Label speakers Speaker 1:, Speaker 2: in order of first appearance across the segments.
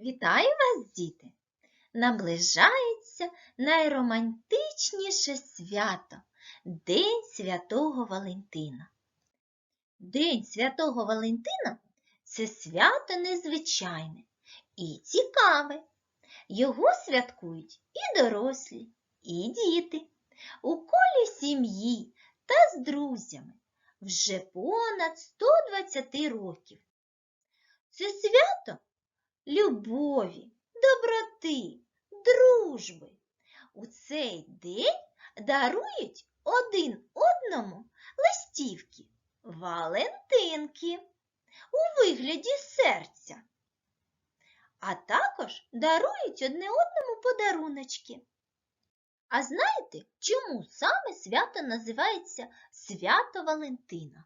Speaker 1: Вітаю вас, діти! Наближається найромантичніше свято День Святого Валентина. День Святого Валентина це свято незвичайне і цікаве. Його святкують і дорослі, і діти у колі сім'ї та з друзями вже понад 120 років. Це свято любові, доброти, дружби. У цей день дарують один одному листівки, валентинки у вигляді серця, а також дарують одне одному подаруночки. А знаєте, чому саме свято називається Свято Валентина?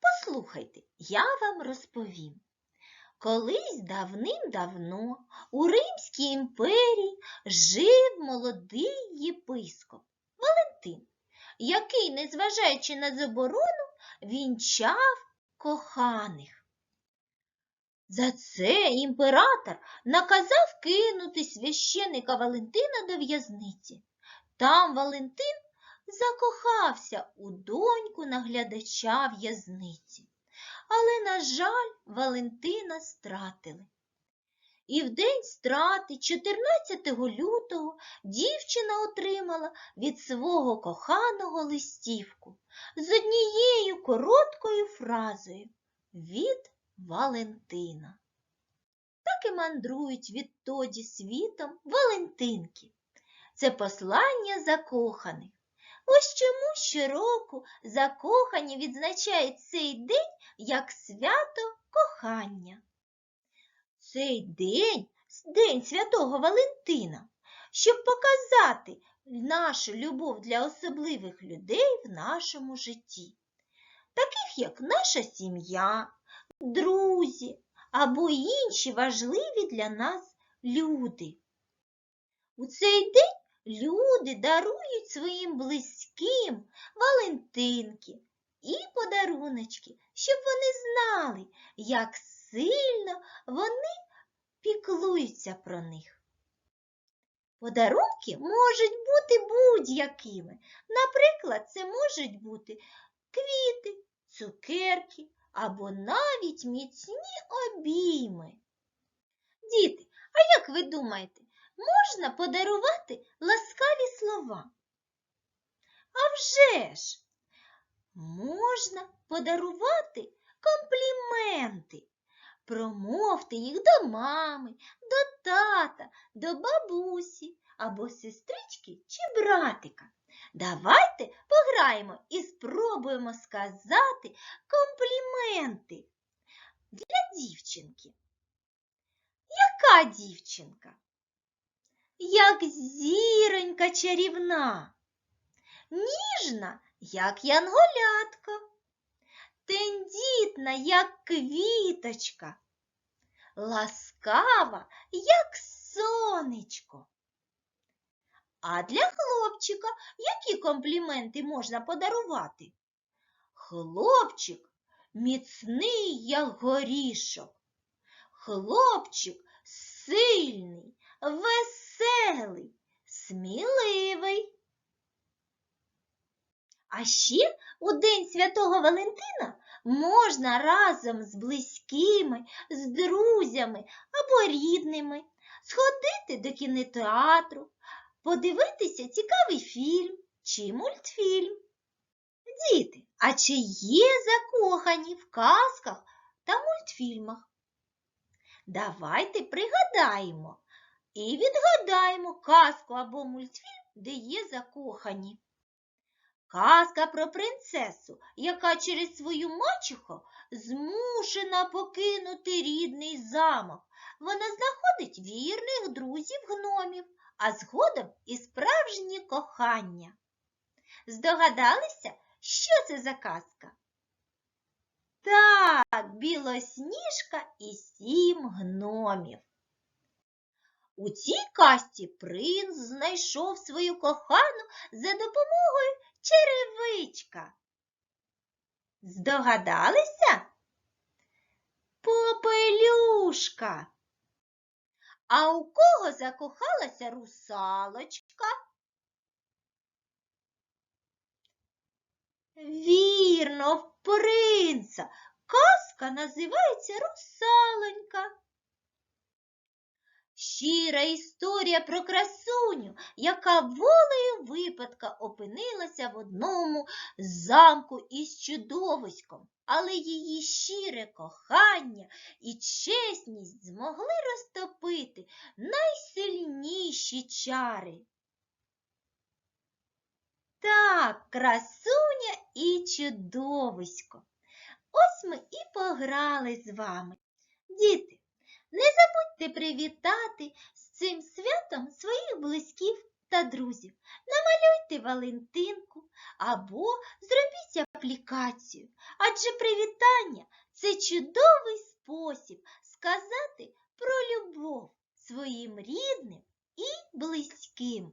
Speaker 1: Послухайте, я вам розповім. Колись давним-давно у Римській імперії жив молодий єпископ Валентин, який, незважаючи на заборону, вінчав коханих. За це імператор наказав кинути священика Валентина до в'язниці. Там Валентин закохався у доньку наглядача в'язниці але, на жаль, Валентина стратили. І в день страти, 14 лютого, дівчина отримала від свого коханого листівку з однією короткою фразою від Валентина. Так і мандрують відтоді світом Валентинки. Це послання закоханих. Ось чому щороку закохані відзначають цей день як свято кохання. Цей день День Святого Валентина, щоб показати нашу любов для особливих людей в нашому житті, таких як наша сім'я, друзі або інші важливі для нас люди. У цей день люди дарують своїм близьким Валентинки і подаруночки, щоб вони знали, як сильно вони піклуються про них. Подарунки можуть бути будь-якими. Наприклад, це можуть бути квіти, цукерки або навіть міцні обійми. Діти, а як ви думаєте, можна подарувати ласкаві слова? А вже ж! Можна подарувати компліменти. Промовте їх до мами, до тата, до бабусі або сестрички чи братика. Давайте пограємо і спробуємо сказати компліменти для дівчинки. Яка дівчинка? Як зіронька чарівна, ніжна як янголятко, тендітна, як квіточка, ласкава, як сонечко. А для хлопчика які компліменти можна подарувати? Хлопчик міцний, як горішок. Хлопчик сильний, веселий, сміливий. А ще у День Святого Валентина можна разом з близькими, з друзями або рідними сходити до кінотеатру, подивитися цікавий фільм чи мультфільм. Діти, а чи є закохані в казках та мультфільмах? Давайте пригадаємо і відгадаємо казку або мультфільм, де є закохані. Казка про принцесу, яка через свою мачуху змушена покинути рідний замок. Вона знаходить вірних друзів гномів, а згодом і справжнє кохання. Здогадалися, що це за казка? Так, білосніжка і сім гномів. У цій казці принц знайшов свою кохану за допомогою черевичка. Здогадалися? Попелюшка. А у кого закохалася русалочка? Вірно, в принца. Казка називається Русалонька. Щира історія про красуню, яка волею випадка опинилася в одному замку із чудовиськом, але її щире кохання і чесність змогли розтопити найсильніші чари. Так, красуня і чудовисько. Ось ми і пограли з вами. Діти, не забудьте привітати з цим святом своїх близьків та друзів. Намалюйте Валентинку або зробіть аплікацію, адже привітання це чудовий спосіб сказати про любов своїм рідним і близьким.